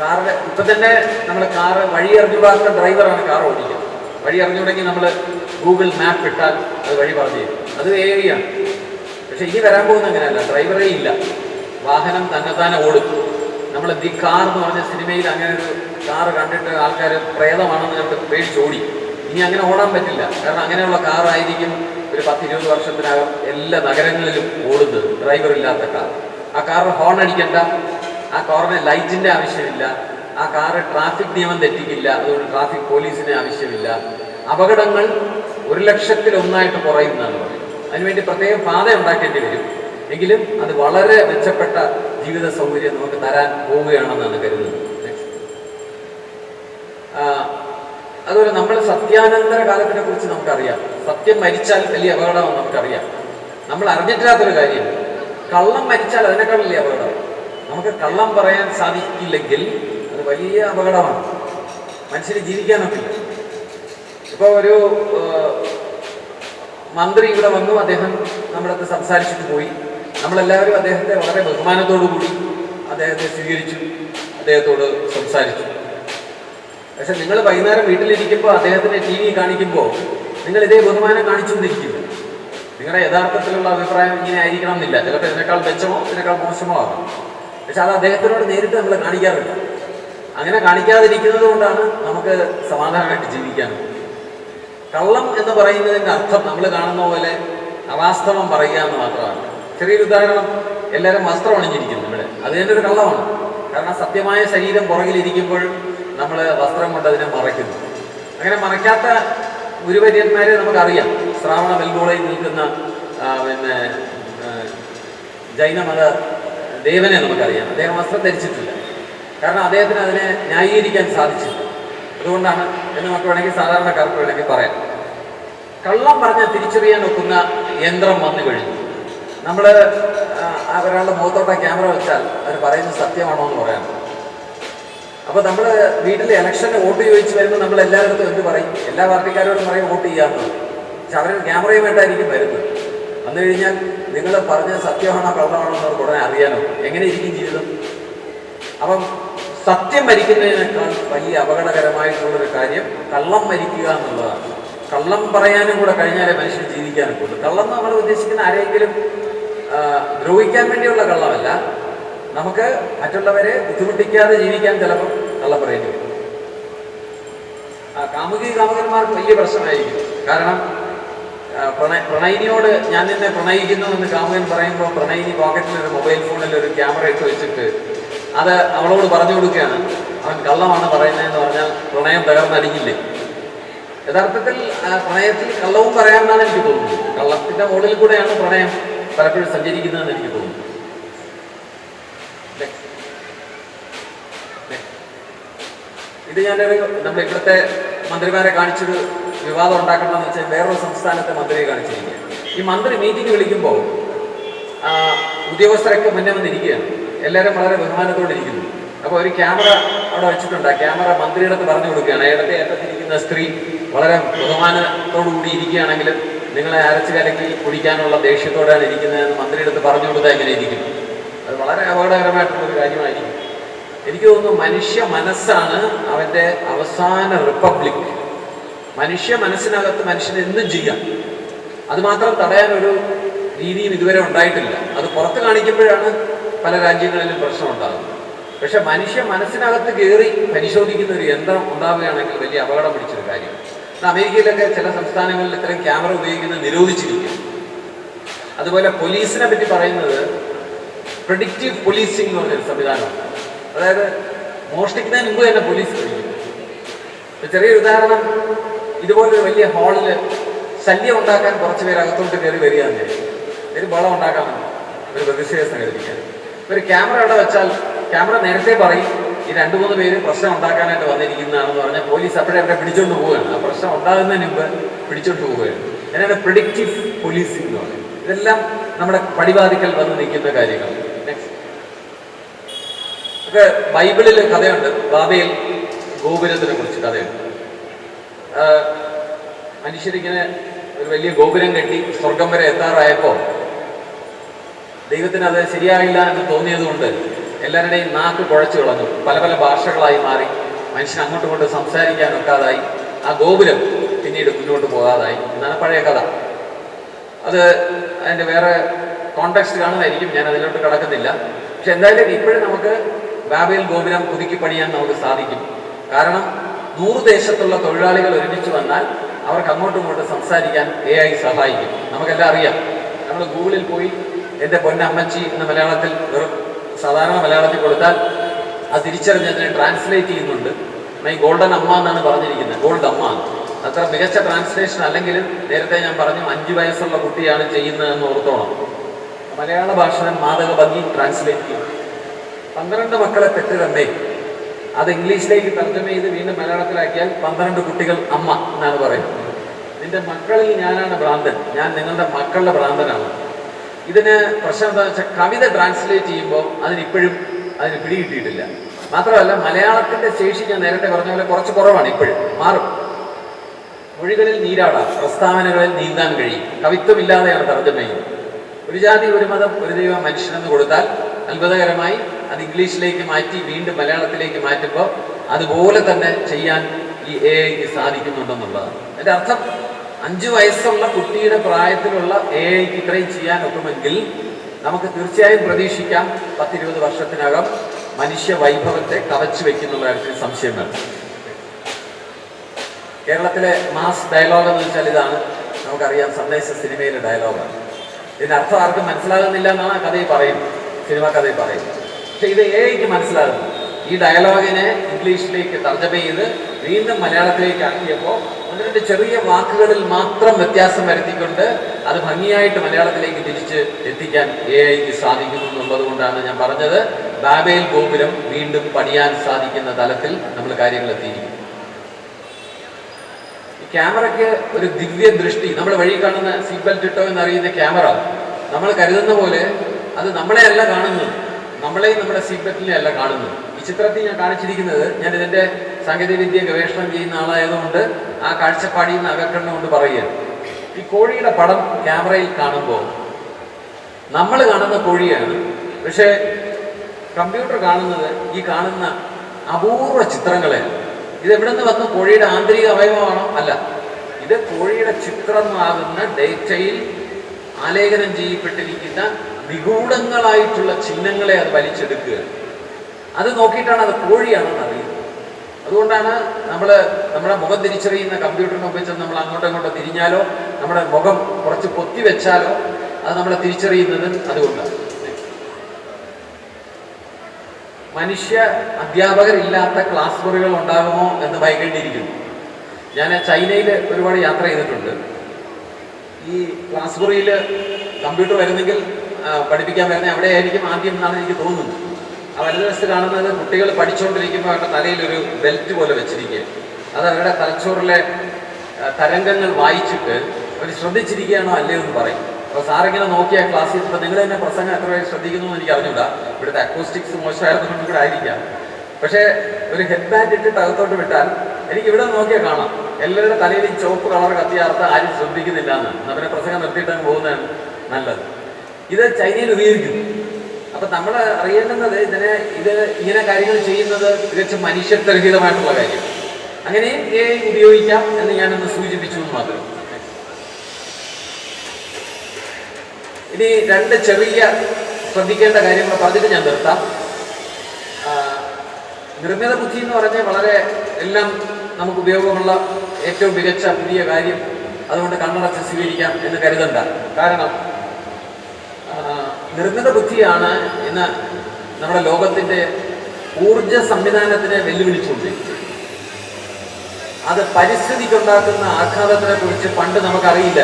[SPEAKER 1] കാറിന്റെ ഇപ്പൊ തന്നെ നമ്മൾ കാറ് വഴി അറിഞ്ഞുകൂടാത്ത ഡ്രൈവറാണ് കാർ ഓടിക്കുന്നത്. വഴി അറിഞ്ഞുകൂടെങ്കിൽ നമ്മൾ ഗൂഗിൾ മാപ്പ് ഇട്ടാൽ അത് വഴി പറഞ്ഞു തരും. അത് ഏരിയാണ് പക്ഷെ ഇനി വരാൻ പോകുന്ന അങ്ങനെയല്ല. ഡ്രൈവറേ ഇല്ല. വാഹനം തന്നെത്താനെ ഓടും. നമ്മൾ ദി കാർ എന്ന് പറഞ്ഞ സിനിമയിൽ അങ്ങനെ ഒരു കാർ കണ്ടിട്ട് ആൾക്കാർ പ്രേതമാണെന്ന് കണ്ട് പേടിച്ചോടി ഇനി അങ്ങനെ ഓടാൻ പറ്റില്ല. കാരണം അങ്ങനെയുള്ള കാറായിരിക്കും ഒരു പത്തിരുപത് വർഷത്തിനകം എല്ലാ നഗരങ്ങളിലും ഓടുന്നത്. ഡ്രൈവർ ഇല്ലാത്ത കാർ ആ കാറിന് ഹോൺ അടിക്കണ്ട. ആ കാറിന് ലൈറ്റിന്റെ ആവശ്യമില്ല. ആ കാറ് ട്രാഫിക് നിയമം തെറ്റിക്കില്ല. അതുകൊണ്ട് ട്രാഫിക് പോലീസിന് ആവശ്യമില്ല. അപകടങ്ങൾ ഒരു ലക്ഷത്തിൽ ഒന്നായിട്ട് കുറയുന്നതാണ്. അതിനുവേണ്ടി പ്രത്യേകം പാത ഉണ്ടാക്കേണ്ടി വരും. എങ്കിലും അത് വളരെ മെച്ചപ്പെട്ട ജീവിത സൗകര്യം നമുക്ക് തരാൻ പോവുകയാണെന്നാണ് കരുതുന്നത്. അതുപോലെ നമ്മൾ സത്യാനന്തര കാലത്തിനെ കുറിച്ച് നമുക്കറിയാം. സത്യം മരിച്ചാൽ വലിയ അപകടമെന്ന് നമുക്കറിയാം. നമ്മൾ അറിഞ്ഞിട്ടില്ലാത്തൊരു കാര്യം കള്ളം മരിച്ചാൽ അതിനേക്കാൾ വലിയ അപകടം? നമുക്ക് കള്ളം പറയാൻ സാധിക്കില്ലെങ്കിൽ അത് വലിയ അപകടമാണ്. മനുഷ്യന് ജീവിക്കാനൊക്കില്ല. ഇപ്പോൾ ഒരു മന്ത്രി ഇവിടെ വന്നു അദ്ദേഹം നമ്മുടെ അടുത്ത് സംസാരിച്ചിട്ട് പോയി. നമ്മളെല്ലാവരും അദ്ദേഹത്തെ വളരെ ബഹുമാനത്തോടു കൂടി അദ്ദേഹത്തെ സ്വീകരിച്ചു അദ്ദേഹത്തോട് സംസാരിച്ചു. പക്ഷെ നിങ്ങൾ വൈകുന്നേരം വീട്ടിലിരിക്കുമ്പോൾ അദ്ദേഹത്തിന്റെ ടി വി കാണിക്കുമ്പോൾ നിങ്ങൾ ഇതേ ബഹുമാനം കാണിച്ചുകൊണ്ടിരിക്കില്ല നിങ്ങളുടെ യഥാർത്ഥത്തിലുള്ള അഭിപ്രായം ഇങ്ങനെ ആയിരിക്കണം എന്നില്ല ചിലപ്പോൾ ഇതിനേക്കാൾ മെച്ചമോ ഇതിനേക്കാൾ മോശമോ ആകാം. പക്ഷെ അത് അദ്ദേഹത്തിനോട് നേരിട്ട് നമ്മൾ കാണിക്കാറില്ല. അങ്ങനെ കാണിക്കാതിരിക്കുന്നത് കൊണ്ടാണ് നമുക്ക് സമാധാനമായിട്ട് ജീവിക്കാൻ കള്ളം എന്ന് പറയുന്നതിന്റെ അർത്ഥം നമ്മൾ കാണുന്ന പോലെ അവാസ്തവം പറയുക എന്ന് മാത്രമാണ്. ചെറിയൊരു ഉദാഹരണം എല്ലാവരും വസ്ത്രം അണിഞ്ഞിരിക്കുന്നു ഇവിടെ. അത് തന്നെ ഒരു കള്ളമാണ്. കാരണം സത്യമായ ശരീരം പുറകിലിരിക്കുമ്പോൾ നമ്മൾ വസ്ത്രം കൊണ്ട് അതിനെ മറയ്ക്കുന്നു. അങ്ങനെ മറയ്ക്കാത്ത ഗുരുവര്യന്മാരെ നമുക്കറിയാം. ശ്രാവണ വെൽഗോളയിൽ നിൽക്കുന്ന പിന്നെ ജൈനമത ദേവനെ നമുക്കറിയാം. അദ്ദേഹം വസ്ത്രം ധരിച്ചിട്ടില്ല. കാരണം അദ്ദേഹത്തിന് അതിനെ ന്യായീകരിക്കാൻ സാധിച്ചില്ല. അതുകൊണ്ടാണ് എന്ന് നമുക്ക് വേണമെങ്കിൽ സാധാരണക്കാർക്ക് വേണമെങ്കിൽ പറയാം. കള്ളം പറഞ്ഞ് തിരിച്ചറിയാൻ ഒക്കുന്ന യന്ത്രം വന്നു കഴിഞ്ഞു. നമ്മൾ ഒരാളുടെ മുഖത്തോട്ട് ക്യാമറ വെച്ചാൽ അവർ പറയുന്നത് സത്യമാണോ എന്ന് പറയാം. അപ്പോൾ നമ്മൾ വീട്ടിലെ ഇലക്ഷന് വോട്ട് ചോദിച്ചു വരുമ്പോൾ നമ്മൾ എല്ലായിടത്തും എന്ത് പറയും? എല്ലാ പാർട്ടിക്കാരോടും പറയും വോട്ട് ചെയ്യാമെന്ന് പക്ഷെ അവർ ക്യാമറയുമായിട്ടായിരിക്കും വരുന്നത്. വന്നു കഴിഞ്ഞാൽ നിങ്ങൾ പറഞ്ഞ സത്യമാണോ കള്ളമാണോ എന്നവർക്ക് ഉടനെ അറിയാനോ എങ്ങനെ ഇരിക്കും ജീവിതം? അപ്പം സത്യം മരിക്കുന്നതിനേക്കാൾ വലിയ അപകടകരമായിട്ടുള്ളൊരു കാര്യം കള്ളം മരിക്കുക എന്നുള്ളതാണ്. കള്ളം പറയാനും കൂടെ കഴിഞ്ഞാലേ മനുഷ്യൻ ജീവിക്കാനും കൂടും കള്ളം നമ്മൾ ഉദ്ദേശിക്കുന്ന ആരെങ്കിലും ദ്രോഹിക്കാൻ വേണ്ടിയുള്ള കള്ളമല്ല. നമുക്ക് മറ്റുള്ളവരെ ബുദ്ധിമുട്ടിക്കാതെ ജീവിക്കാൻ ചിലപ്പോൾ കള്ളം പറയേണ്ടി വരും. ആ, കാമുകി കാമുകന്മാർക്ക് വലിയ പ്രശ്നമായിരിക്കും. കാരണം പ്രണയിനിയോട് ഞാൻ നിന്നെ പ്രണയിക്കുന്നു എന്ന് കാമുകൻ പറയുമ്പോൾ പ്രണയിനി പോക്കറ്റിൽ ഒരു മൊബൈൽ ഫോണിൽ ഒരു ക്യാമറ ഇട്ട് വെച്ചിട്ട് അത് അവളോട് പറഞ്ഞു കൊടുക്കുകയാണ്. അവൻ കള്ളമാണ് പറയുന്നതെന്ന് പറഞ്ഞാൽ പ്രണയം തകർന്നടിക്കില്ലേ യഥാർത്ഥത്തിൽ പ്രണയത്തിൽ കള്ളവും പറയാമെന്നാണ് എനിക്ക് തോന്നുന്നത്. കള്ളത്തിന്റെ മുകളിൽ കൂടെയാണ് പ്രണയം പലപ്പോഴും സഞ്ചരിക്കുന്നതെന്ന് എനിക്ക് തോന്നുന്നു. ഇത് ഞാനൊരു നമ്മുടെ ഇവിടുത്തെ മന്ത്രിമാരെ കാണിച്ചൊരു വിവാദം ഉണ്ടാക്കണമെന്ന് വെച്ചാൽ വേറൊരു സംസ്ഥാനത്തെ മന്ത്രിയെ കാണിച്ചിരിക്കുക ഈ മന്ത്രി മീറ്റിംഗ് വിളിക്കുമ്പോൾ ഉദ്യോഗസ്ഥരൊക്കെ മുന്നേ വന്നിരിക്കുകയാണ്. എല്ലാവരും വളരെ ബഹുമാനത്തോടെ ഇരിക്കുന്നു. അപ്പോൾ ഒരു ക്യാമറ അവിടെ വെച്ചിട്ടുണ്ട്. ആ ക്യാമറ മന്ത്രിയുടെ അടുത്ത് പറഞ്ഞു കൊടുക്കുകയാണ്. ഇടത്തെ അറ്റത്തിരിക്കുന്ന സ്ത്രീ വളരെ ബഹുമാനത്തോടു കൂടി ഇരിക്കുകയാണെങ്കിൽ നിങ്ങളെ അരച്ച് കലക്കി കുടിക്കാനുള്ള ദേഷ്യത്തോടെയാണ് ഇരിക്കുന്നതെന്ന് മന്ത്രിയുടെ അടുത്ത് പറഞ്ഞു കൊടുത്താൽ എങ്ങനെ ഇരിക്കും അത് വളരെ അപകടകരമായിട്ടുള്ളൊരു കാര്യമായിരിക്കും. എനിക്ക് തോന്നുന്നു മനുഷ്യ മനസ്സാണ് അവന്റെ അവസാന റിപ്പബ്ലിക്. മനുഷ്യ മനസ്സിനകത്ത് മനുഷ്യന് എന്നും ചെയ്യാം. അത് മാത്രം തടയാൻ ഒരു രീതിയും ഇതുവരെ ഉണ്ടായിട്ടില്ല. അത് പുറത്ത് കാണിക്കുമ്പോഴാണ് പല രാജ്യങ്ങളിലും പ്രശ്നം ഉണ്ടാകുന്നത് പക്ഷെ മനുഷ്യ മനസ്സിനകത്ത് കയറി പരിശോധിക്കുന്ന ഒരു യന്ത്രം ഉണ്ടാവുകയാണെങ്കിൽ വലിയ അപകടം പിടിച്ചൊരു കാര്യം. ഇന്ന് അമേരിക്കയിലൊക്കെ ചില സംസ്ഥാനങ്ങളിൽ ഇത്തരം ക്യാമറ ഉപയോഗിക്കുന്നത് നിരോധിച്ചിരിക്കും അതുപോലെ പോലീസിനെ പറ്റി പറയുന്നത് പ്രഡിക്റ്റീവ് പോലീസിംഗ് എന്ന് പറഞ്ഞൊരു സംവിധാനമാണ് അതായത് മോഷ്ടിക്കുന്നതിന് മുമ്പ് തന്നെ പോലീസ് ചെറിയൊരു ഉദാഹരണം ഇതുപോലൊരു വലിയ ഹാളിൽ ശല്യം ഉണ്ടാക്കാൻ കുറച്ച് പേര് അകത്തോട്ട് കയറി വരികയാണ്. ഒരു ബളം ഉണ്ടാക്കാൻ ഒരു പ്രതിഷേധം സംഘടിപ്പിക്കാൻ. ഒരു ക്യാമറ അവിടെ വെച്ചാൽ ക്യാമറ നേരത്തെ പറയും ഈ രണ്ടു മൂന്ന് പേര് പ്രശ്നം ഉണ്ടാക്കാനായിട്ട് വന്നിരിക്കുന്നതാണെന്ന് പറഞ്ഞാൽ പോലീസ് അപ്പോഴേ അവരെ പിടിച്ചോണ്ട് പോവുകയാണ്. ആ പ്രശ്നം ഉണ്ടാകുന്നതിന് മുമ്പ് പിടിച്ചോണ്ട് പോവുകയാണ്. അതിനാണ് പ്രിഡിക്റ്റീവ് പോലീസിംഗ് എന്ന് പറയുന്നത്. ഇതെല്ലാം നമ്മുടെ പടിവാതിക്കൽ വന്ന് നിൽക്കുന്ന കാര്യങ്ങൾ. നെക്സ്റ്റ് ബൈബിളിൽ കഥയുണ്ട്. ബാബയിൽ ഗോപുരത്തിനെ കുറിച്ച് കഥയുണ്ട്. മനുഷ്യരിങ്ങനെ ഒരു വലിയ ഗോപുരം കെട്ടി സ്വർഗം വരെ എത്താറായപ്പോൾ ദൈവത്തിന് അത് ശരിയായില്ല എന്ന് തോന്നിയതുകൊണ്ട് എല്ലാവരുടെയും നാക്ക് കുഴച്ചു കളഞ്ഞു. പല പല ഭാഷകളായി മാറി. മനുഷ്യൻ അങ്ങോട്ടും ഇങ്ങോട്ടും സംസാരിക്കാൻ ഒക്കാതായി. ആ ഗോപുരം പിന്നീട് മുന്നോട്ട് പോകാതായി. എന്നാണ് പഴയ കഥ. അത് അതിന്റെ വേറെ കോണ്ടാക്സ്റ്റ് കാണുന്നതായിരിക്കും. ഞാൻ അതിലോട്ട് കടക്കുന്നില്ല. പക്ഷെ എന്തായാലും ഇപ്പോഴും നമുക്ക് ബാബേൽ ഗോപുരം പുതുക്കി പണിയാൻ നമുക്ക് സാധിക്കും. കാരണം നൂറ് ദേശത്തുള്ള തൊഴിലാളികൾ ഒരുമിച്ച് വന്നാൽ അവർക്ക് അങ്ങോട്ടും ഇങ്ങോട്ടും സംസാരിക്കാൻ എ ഐ സഹായിക്കും. നമുക്കെല്ലാം അറിയാം. നമ്മൾ ഗൂഗിളിൽ പോയി എന്റെ പൊന്നമ്മച്ചി എന്ന മലയാളത്തിൽ വെറും സാധാരണ മലയാളത്തിൽ കൊടുത്താൽ അത് തിരിച്ചറിഞ്ഞതിനെ ട്രാൻസ്ലേറ്റ് ചെയ്യുന്നുണ്ട്. മൈ ഗോൾഡൻ അമ്മ എന്നാണ് പറഞ്ഞിരിക്കുന്നത്. ഗോൾഡ് അമ്മ. അത്ര മികച്ച ട്രാൻസ്ലേഷൻ അല്ലെങ്കിലും നേരത്തെ ഞാൻ പറഞ്ഞു അഞ്ച് വയസ്സുള്ള കുട്ടിയാണ് ചെയ്യുന്നതെന്ന് ഓർത്തോണം. മലയാള ഭാഷ മാതക ഭംഗി ട്രാൻസ്ലേറ്റ് ചെയ്യും. പന്ത്രണ്ട് മക്കളെ പെറ്റ് തന്നേ. അത് ഇംഗ്ലീഷിലേക്ക് തർജമ ചെയ്ത് വീണ്ടും മലയാളത്തിലാക്കിയാൽ പന്ത്രണ്ട് കുട്ടികൾ അമ്മ എന്നാണ് പറയുന്നത്. നിന്റെ മക്കളിൽ ഞാനാണ് ഭ്രാന്തൻ. ഞാൻ നിങ്ങളുടെ മക്കളുടെ ഭ്രാന്തനാണ്. ഇതിന് പ്രശ്നം എന്താണെന്ന് വെച്ചാൽ കവിത ട്രാൻസ്ലേറ്റ് ചെയ്യുമ്പോൾ അതിനിപ്പോഴും അതിന് പിടികിട്ടിയിട്ടില്ല. മാത്രമല്ല മലയാളത്തിന്റെ ശേഷി ഞാൻ നേരത്തെ പറഞ്ഞ പോലെ കുറച്ച് കുറവാണ് ഇപ്പോഴും. മാറും. മൊഴികളിൽ നീരാടാം. പ്രസ്താവനകളിൽ നീന്താൻ കഴിയും. കവിത്വമില്ലാതെയാണ് തർജമ ചെയ്യുന്നത്. ഒരു ജാതി ഒരു മതം ഒരു ദൈവം മനുഷ്യനെന്ന് കൊടുത്താൽ അത്ഭുതകരമായി അത് ഇംഗ്ലീഷിലേക്ക് മാറ്റി വീണ്ടും മലയാളത്തിലേക്ക് മാറ്റുമ്പോൾ അതുപോലെ തന്നെ ചെയ്യാൻ ഈ എ ഐക്ക് സാധിക്കുന്നുണ്ടെന്നുള്ളതാണ്. എന്റെ അർത്ഥം അഞ്ചു വയസ്സുള്ള കുട്ടിയുടെ പ്രായത്തിലുള്ള എ ഐക്ക് ഇത്രയും ചെയ്യാൻ ഒക്കുമെങ്കിൽ നമുക്ക് തീർച്ചയായും പ്രതീക്ഷിക്കാം പത്തിരുപത് വർഷത്തിനകം മനുഷ്യ വൈഭവത്തെ കവച്ചു വെക്കുന്നുള്ള കാര്യത്തിൽ സംശയം വേണം കേരളത്തിലെ മാസ് ഡയലോഗ് എന്ന് വെച്ചാൽ ഇതാണ് നമുക്കറിയാം സന്ദേശ സിനിമയിലെ ഡയലോഗാണ് ഇതിന്റെ അർത്ഥം ആർക്കും മനസ്സിലാകുന്നില്ല എന്നാണ് കഥയിൽ പറയും സിനിമ കഥയിൽ പറയുന്നത്. പക്ഷെ ഇത് എക്ക് മനസ്സിലാകുന്നു. ഈ ഡയലോഗിനെ ഇംഗ്ലീഷിലേക്ക് തർജമ ചെയ്ത് വീണ്ടും മലയാളത്തിലേക്ക് ആക്കിയപ്പോൾ ഒന്ന് രണ്ട് ചെറിയ വാക്കുകളിൽ മാത്രം വ്യത്യാസം വരുത്തിക്കൊണ്ട് അത് ഭംഗിയായിട്ട് മലയാളത്തിലേക്ക് തിരിച്ച് എത്തിക്കാൻ എ ഐക്ക് സാധിക്കുന്നു എന്നുള്ളത് കൊണ്ടാണ് ഞാൻ പറഞ്ഞത്. ബാബേൽ ഗോപുരം വീണ്ടും പണിയാൻ സാധിക്കുന്ന തലത്തിൽ നമ്മൾ കാര്യങ്ങൾ എത്തിയിരിക്കുന്നു. ഈ ക്യാമറയ്ക്ക് ഒരു ദിവ്യ ദൃഷ്ടി നമ്മൾ വഴി കാണുന്ന സീറ്റ് ബെൽറ്റ് ഇട്ടോ എന്നറിയുന്ന ക്യാമറ നമ്മൾ കരുതുന്ന പോലെ അത് നമ്മളെ അല്ല കാണുന്നത്. നമ്മളെയും നമ്മുടെ ബെൽറ്റിനെ അല്ല കാണുന്നത്. ഈ ചിത്രത്തിൽ ഞാൻ കാണിച്ചിരിക്കുന്നത് ഞാൻ ഇതിന്റെ സാങ്കേതികവിദ്യ ഗവേഷണം ചെയ്യുന്ന ആളായതുകൊണ്ട് ആ കാഴ്ചപ്പാടിയിൽ നിന്ന് അകക്കണ്ണുകൊണ്ട് പറയുകയാണ്. ഈ കോഴിയുടെ പടം ക്യാമറയിൽ കാണുമ്പോൾ നമ്മൾ കാണുന്ന കോഴിയാണ്. പക്ഷേ കമ്പ്യൂട്ടർ കാണുന്നത് ഈ കാണുന്ന അപൂർവ ചിത്രങ്ങളെ. ഇത് എവിടെ നിന്ന് വന്ന കോഴിയുടെ ആന്തരിക അവയവമാണോ? അല്ല. ഇത് കോഴിയുടെ ചിത്രമാകുന്ന ഡേറ്റയിൽ ആലേഖനം ചെയ്യപ്പെട്ടിരിക്കുന്ന നിഗൂഢങ്ങളായിട്ടുള്ള ചിഹ്നങ്ങളെ അത് വലിച്ചെടുക്കുക. അത് നോക്കിയിട്ടാണ് അത് കോഴിയാണെന്ന് അറിയുന്നത്. അതുകൊണ്ടാണ് നമ്മൾ നമ്മുടെ മുഖം തിരിച്ചറിയുന്ന കമ്പ്യൂട്ടറിനെ ഉപയോഗിച്ച് നമ്മൾ അങ്ങോട്ടും ഇങ്ങോട്ടും തിരിഞ്ഞാലോ നമ്മുടെ മുഖം കുറച്ച് പൊത്തി വെച്ചാലോ അത് നമ്മളെ തിരിച്ചറിയുന്നത് അതുകൊണ്ടാണ്. മനുഷ്യ അധ്യാപകരില്ലാത്ത ക്ലാസ് മുറികൾ ഉണ്ടാകുമോ എന്ന് ഭയക്കേണ്ടിയിരിക്കുന്നു. ഞാൻ ചൈനയിൽ ഒരുപാട് യാത്ര ചെയ്തിട്ടുണ്ട്. ഈ ക്ലാസ് മുറിയിൽ കമ്പ്യൂട്ടർ വരുന്നെങ്കിൽ പഠിപ്പിക്കാൻ വരുന്നത് അവിടെ ആയിരിക്കും ആദ്യം എന്നാണ് എനിക്ക് തോന്നുന്നത്. ആ വലതുവശത്ത് കാണുന്നത് കുട്ടികൾ പഠിച്ചുകൊണ്ടിരിക്കുമ്പോൾ അവരുടെ തലയിൽ ഒരു ബെൽറ്റ് പോലെ വെച്ചിരിക്കുക അത് അവരുടെ തലച്ചോറിലെ തരംഗങ്ങൾ വായിച്ചിട്ട് അവർ ശ്രദ്ധിച്ചിരിക്കുകയാണോ അല്ലേ എന്ന് പറയും. അപ്പോൾ സാറിങ്ങനെ നോക്കിയ ക്ലാസ്സിൽ ഇപ്പോൾ നിങ്ങൾ തന്നെ പ്രസംഗം എത്ര ശ്രദ്ധിക്കുന്നു എന്ന് എനിക്ക് അറിഞ്ഞൂടാ. ഇവിടുത്തെ അക്കോസ്റ്റിക്സ് മോശമായതുകൊണ്ട് കൂടെ ആയിരിക്കാം. പക്ഷേ ഒരു ഹെഡ് ബാൻഡ് ഇട്ടിട്ട് അകത്തോട്ട് വിട്ടാൽ എനിക്ക് ഇവിടെ നോക്കിയാൽ കാണാം. എല്ലാവരുടെ തലയിൽ ചോപ്പ് കളർ കത്തിയാർത്ത ആരും ശ്രദ്ധിക്കുന്നില്ല എന്ന്. അവരെ പ്രസംഗം നിർത്തിയിട്ടാണ് പോകുന്നത് നല്ലത്. ഇത് ചൈനയിൽ ഉപയോഗിക്കുന്നു. അപ്പൊ നമ്മൾ അറിയേണ്ടുന്നത് ഇതിനെ ഇത് ഇങ്ങനെ കാര്യങ്ങൾ ചെയ്യുന്നത് തികച്ചും മനുഷ്യത്വരഹിതമായിട്ടുള്ള കാര്യം. അങ്ങനെ എ ഉപയോഗിക്കാം എന്ന് ഞാനൊന്ന് സൂചിപ്പിച്ചു മാത്രം. ഇനി രണ്ട് ചെറിയ ശ്രദ്ധിക്കേണ്ട കാര്യങ്ങൾ പറഞ്ഞിട്ട് ഞാൻ നിർത്താം. നിർമ്മിത ബുദ്ധി എന്ന് പറഞ്ഞാൽ വളരെ എല്ലാം നമുക്ക് ഉപയോഗമുള്ള ഏറ്റവും മികച്ച പുതിയ കാര്യം. അതുകൊണ്ട് കണ്ണടച്ച് സ്വീകരിക്കാം എന്ന് കരുതണ്ട. കാരണം നിർമ്മിത ബുദ്ധിയാണ് ഇന്ന് നമ്മുടെ ലോകത്തിന്റെ ഊർജ സംവിധാനത്തിനെ വെല്ലുവിളിച്ചുകൊണ്ടിരിക്കുന്നത്. അത് പരിസ്ഥിതിക്കുണ്ടാക്കുന്ന ആഘാതത്തിനെ കുറിച്ച് പണ്ട് നമുക്കറിയില്ല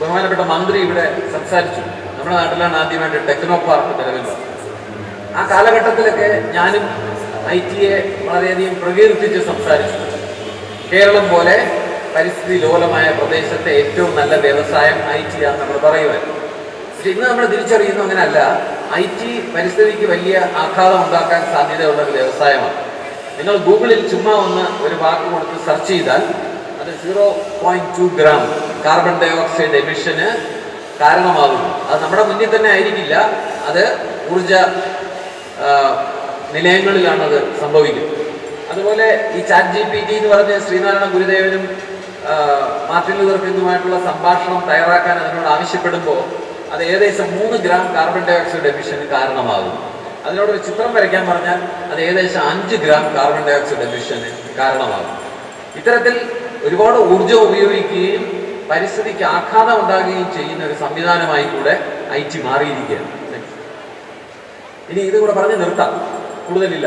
[SPEAKER 1] ബഹുമാനപ്പെട്ട മന്ത്രി ഇവിടെ സംസാരിച്ചു. നമ്മുടെ നാട്ടിലാണ് ആദ്യമായിട്ട് ടെക്നോ പാർക്ക് നിലവിൽ ആ കാലഘട്ടത്തിലൊക്കെ ഞാനും ഐ ടിയെ വളരെയധികം പ്രകീർത്തിച്ച് സംസാരിച്ചു. കേരളം പോലെ പരിസ്ഥിതി ലോലമായ പ്രദേശത്തെ ഏറ്റവും നല്ല വ്യവസായം ഐ ടി ആണെന്ന് നമ്മൾ പറയുമായിരുന്നു. പക്ഷെ ഇന്ന് നമ്മൾ തിരിച്ചറിയുന്നു അങ്ങനെയല്ല ഐ ടി പരിസ്ഥിതിക്ക് വലിയ ആഘാതം ഉണ്ടാക്കാൻ സാധ്യതയുള്ള ഒരു വ്യവസായമാണ്. നിങ്ങൾ ഗൂഗിളിൽ ചുമ്മാ ഒന്ന് ഒരു വാക്ക് കൊടുത്ത് സെർച്ച് ചെയ്താൽ അത് zero point two gram carbon dioxide emission കാരണമാകുന്നു. അത് നമ്മുടെ മുന്നിൽ തന്നെ ആയിരിക്കില്ല. അത് ഊർജ നിലയങ്ങളിലാണ് അത് സംഭവിക്കുന്നത്. അതുപോലെ ഈ ചാറ്റ് ജി പി ടി എന്ന് പറഞ്ഞ ശ്രീനാരായണ ഗുരുദേവനും മാർട്ടിൻ സംഭാഷണം തയ്യാറാക്കാൻ അതിനോട് ആവശ്യപ്പെടുമ്പോൾ അത് ഏകദേശം മൂന്ന് ഗ്രാം കാർബൺ ഡൈ ഓക്സൈഡ് എമിഷന് കാരണമാകും അതിനോട് ഒരു ചിത്രം വരയ്ക്കാൻ പറഞ്ഞാൽ അത് ഏകദേശം അഞ്ച് ഗ്രാം കാർബൺ ഡൈ ഓക്സൈഡ് എമിഷന് കാരണമാകും ഇത്തരത്തിൽ ഒരുപാട് ഊർജം ഉപയോഗിക്കുകയും പരിസ്ഥിതിക്ക് ആഘാതം ഉണ്ടാകുകയും ചെയ്യുന്ന ഒരു സംവിധാനമായി കൂടെ ഐ ടി മാറിയിരിക്കുകയാണ്. ഇനി ഇത് കൂടെ പറഞ്ഞ് നിർത്താം. കൂടുതലില്ല.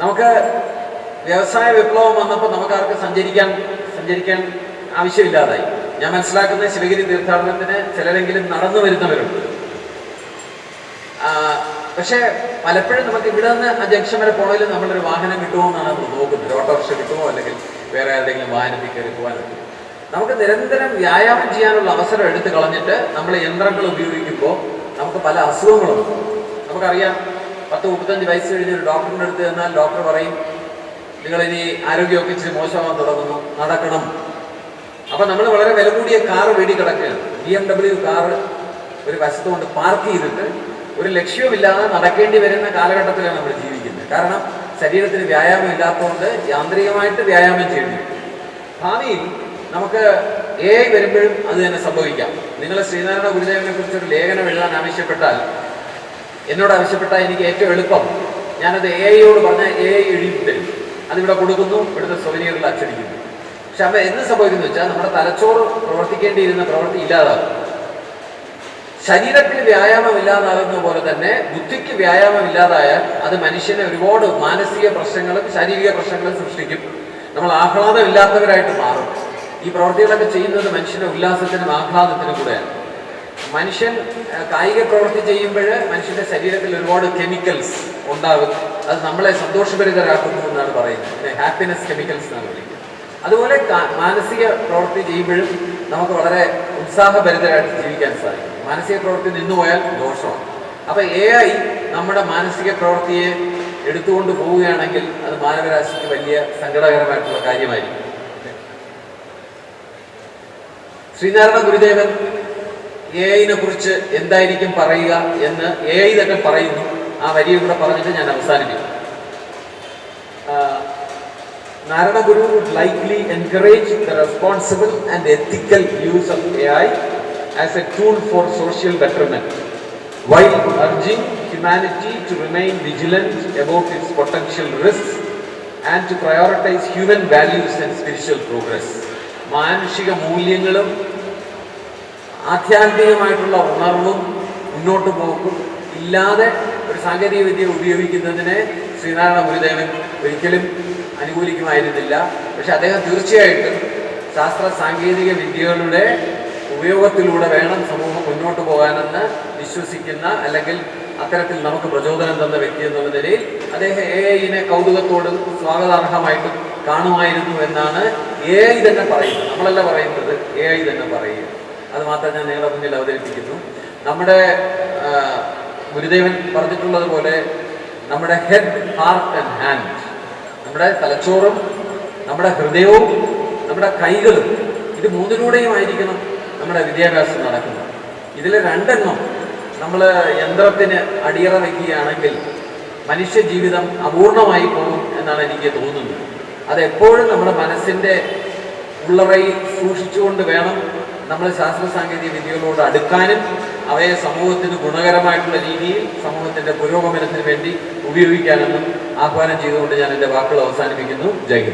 [SPEAKER 1] നമുക്ക് വ്യവസായ വിപ്ലവം വന്നപ്പോൾ നമുക്ക് ആർക്ക് സഞ്ചരിക്കാൻ സഞ്ചരിക്കാൻ ആവശ്യമില്ലാതായി. ഞാൻ മനസ്സിലാക്കുന്ന ശിവഗിരി തീർത്ഥാടനത്തിന് ചിലരെങ്കിലും നടന്നു വരുന്നവരുണ്ട്. പക്ഷേ പലപ്പോഴും നമുക്ക് ഇവിടെ നിന്ന് ആ ജംഗ്ഷൻ വരെ പോകണമെങ്കിൽ നമ്മളൊരു വാഹനം കിട്ടുമോ എന്നാണ് നമ്മൾ നോക്കുന്നത്. ഓട്ടോറിക്ഷ കിട്ടുമോ അല്ലെങ്കിൽ വേറെ ആരുടെങ്കിലും വാഹനത്തിൽ കയറി പോകാനൊക്കെ. നമുക്ക് നിരന്തരം വ്യായാമം ചെയ്യാനുള്ള അവസരം എടുത്തു കളഞ്ഞിട്ട് നമ്മൾ യന്ത്രങ്ങൾ ഉപയോഗിക്കുമ്പോൾ നമുക്ക് പല അസുഖങ്ങളും നമുക്കറിയാം പത്ത് മുപ്പത്തഞ്ച് വയസ്സ് കഴിഞ്ഞ് ഒരു ഡോക്ടറിന്റെ അടുത്ത് ചെന്നാൽ ഡോക്ടർ പറയും നിങ്ങളിനി ആരോഗ്യമൊക്കെ ഇച്ചിരി മോശമാകാൻ തുടങ്ങുന്നു. നടക്കണം. അപ്പൊ നമ്മൾ വളരെ വില കൂടിയ കാറ് വേടി കിടക്കുകയാണ്. ബി എം ഡബ്ല്യു കാറ് ഒരു വശത്തുകൊണ്ട് പാർക്ക് ചെയ്തിട്ട് ഒരു ലക്ഷ്യവുമില്ലാതെ നടക്കേണ്ടി വരുന്ന കാലഘട്ടത്തിലാണ് നമ്മൾ ജീവിക്കുന്നത്. കാരണം ശരീരത്തിന് വ്യായാമം ഇല്ലാത്തതുകൊണ്ട് യാന്ത്രികമായിട്ട് വ്യായാമം വരും. ഭാവിയിൽ നമുക്ക് എ വരുമ്പോഴും അത് തന്നെ സംഭവിക്കാം. നിങ്ങൾ ശ്രീനാരായണ ഗുരുദേവനെ കുറിച്ച് ഒരു ലേഖനം എഴുതാൻ ആവശ്യപ്പെട്ടാൽ എന്നോട് ആവശ്യപ്പെട്ടാൽ എനിക്ക് ഏറ്റവും എളുപ്പം. ഞാനത് എ ഐയോട് പറഞ്ഞാൽ എ ഐ എഴുതി തരും. അതിവിടെ കൊടുക്കുന്നു ഇവിടുത്തെ സൊവനിയറിൽ അച്ചടിക്കുന്നു. പക്ഷെ അമ്മ എന്ത് സംഭവിക്കുന്നു വെച്ചാൽ നമ്മുടെ തലച്ചോറ് പ്രവർത്തിക്കേണ്ടിയിരുന്ന പ്രവൃത്തി ഇല്ലാതാകും. ശരീരത്തിന് വ്യായാമം ഇല്ലാതാകുന്ന പോലെ തന്നെ ബുദ്ധിക്ക് വ്യായാമം ഇല്ലാതായാൽ അത് മനുഷ്യനെ ഒരുപാട് മാനസിക പ്രശ്നങ്ങളും ശാരീരിക പ്രശ്നങ്ങളും സൃഷ്ടിക്കും. നമ്മൾ ആഹ്ലാദമില്ലാത്തവരായിട്ട് മാറും. ഈ പ്രവൃത്തികളൊക്കെ ചെയ്യുന്നത് മനുഷ്യന്റെ ഉല്ലാസത്തിനും ആഹ്ലാദത്തിനും കൂടെയാണ്. മനുഷ്യൻ കായിക പ്രവൃത്തി ചെയ്യുമ്പോൾ മനുഷ്യന്റെ ശരീരത്തിൽ ഒരുപാട് കെമിക്കൽസ് ഉണ്ടാകും. അത് നമ്മളെ സന്തോഷഭരിതരാക്കുന്നു എന്നാണ് പറയുന്നത്. ഹാപ്പിനെസ് കെമിക്കൽസ് എന്നാണ് വിളിക്കുന്നത്. അതുപോലെ മാനസിക പ്രവൃത്തി ചെയ്യുമ്പോഴും നമുക്ക് വളരെ ഉത്സാഹഭരിതരായിട്ട് ജീവിക്കാൻ സാധിക്കും. മാനസിക പ്രവൃത്തി നിന്നുപോയാൽ ദോഷമാണ്. അപ്പൊ എ ഐ നമ്മുടെ മാനസിക പ്രവൃത്തിയെ എടുത്തുകൊണ്ട് പോവുകയാണെങ്കിൽ അത് മാനവരാശിക്ക് വലിയ സങ്കടകരമായിട്ടുള്ള കാര്യമായിരിക്കും. ശ്രീനാരായണ ഗുരുദേവൻ എ ഐനെ കുറിച്ച് എന്തായിരിക്കും പറയുക എന്ന് എ ഐ തന്നെ പറയുന്നു. ആ വരിയെ കൂടെ പറഞ്ഞിട്ട് ഞാൻ അവസാനിപ്പിക്കും Narada Guru would likely encourage the responsible and ethical use of AI as a tool for social betterment, while urging humanity to remain vigilant about its potential risks and to prioritize human values and spiritual progress. മാനുഷിക മൂല്യങ്ങളും ആധ്യാത്മികമായിട്ടുള്ള ഉണർവും മുന്നോട്ട് പോക്കും ഇല്ലാതെ ഒരു സാങ്കേതിക വിദ്യ ഉപയോഗിക്കുന്നതിനെ ശ്രീനാരായണ ഗുരുദേവൻ ഒരിക്കലും അനുകൂലിക്കുമായിരുന്നില്ല. പക്ഷെ അദ്ദേഹം തീർച്ചയായിട്ടും ശാസ്ത്ര സാങ്കേതിക വിദ്യകളുടെ ഉപയോഗത്തിലൂടെ വേണം സമൂഹം മുന്നോട്ട് പോകാനെന്ന് വിശ്വസിക്കുന്ന അല്ലെങ്കിൽ അത്തരത്തിൽ നമുക്ക് പ്രചോദനം തന്ന വ്യക്തി എന്നുള്ള നിലയിൽ അദ്ദേഹം എ ഐനെ കൗതുകത്തോടും സ്വാഗതാർഹമായിട്ടും കാണുമായിരുന്നു എന്നാണ് എ ഐ തന്നെ പറയുന്നത്. നമ്മളല്ല പറയുന്നത് എ ഐ തന്നെ പറയുക. അത് മാത്രം ഞാൻ നിങ്ങളുടെ മുന്നിൽ അവതരിപ്പിക്കുന്നു. നമ്മുടെ ഗുരുദേവൻ പറഞ്ഞിട്ടുള്ളത് പോലെ നമ്മുടെ ഹെഡ് ഹാർട്ട് ആൻഡ് ഹാൻഡ് നമ്മുടെ തലച്ചോറും നമ്മുടെ ഹൃദയവും നമ്മുടെ കൈകളും ഇത് മൂന്നിലൂടെയും ആയിരിക്കണം നമ്മുടെ വിദ്യാഭ്യാസം നടക്കുന്നത്. ഇതിൽ രണ്ടെണ്ണം നമ്മൾ യന്ത്രത്തിന് അടിയറ വയ്ക്കുകയാണെങ്കിൽ മനുഷ്യ ജീവിതം അപൂർണമായി പോകും എന്നാണ് എനിക്ക് തോന്നുന്നത്. അതെപ്പോഴും നമ്മുടെ മനസ്സിന്റെ ഉള്ളറയിൽ സൂക്ഷിച്ചുകൊണ്ട് വേണം നമ്മൾ ശാസ്ത്ര സാങ്കേതിക വിദ്യകളോട് അടുക്കാനും അവയെ സമൂഹത്തിന് ഗുണകരമായിട്ടുള്ള രീതിയിൽ സമൂഹത്തിന്റെ പുരോഗമനത്തിന് വേണ്ടി ഉപയോഗിക്കാനെന്നും ആഹ്വാനം ചെയ്തുകൊണ്ട് ഞാൻ എന്റെ വാക്കുകൾ അവസാനിപ്പിക്കുന്നു. ജയ്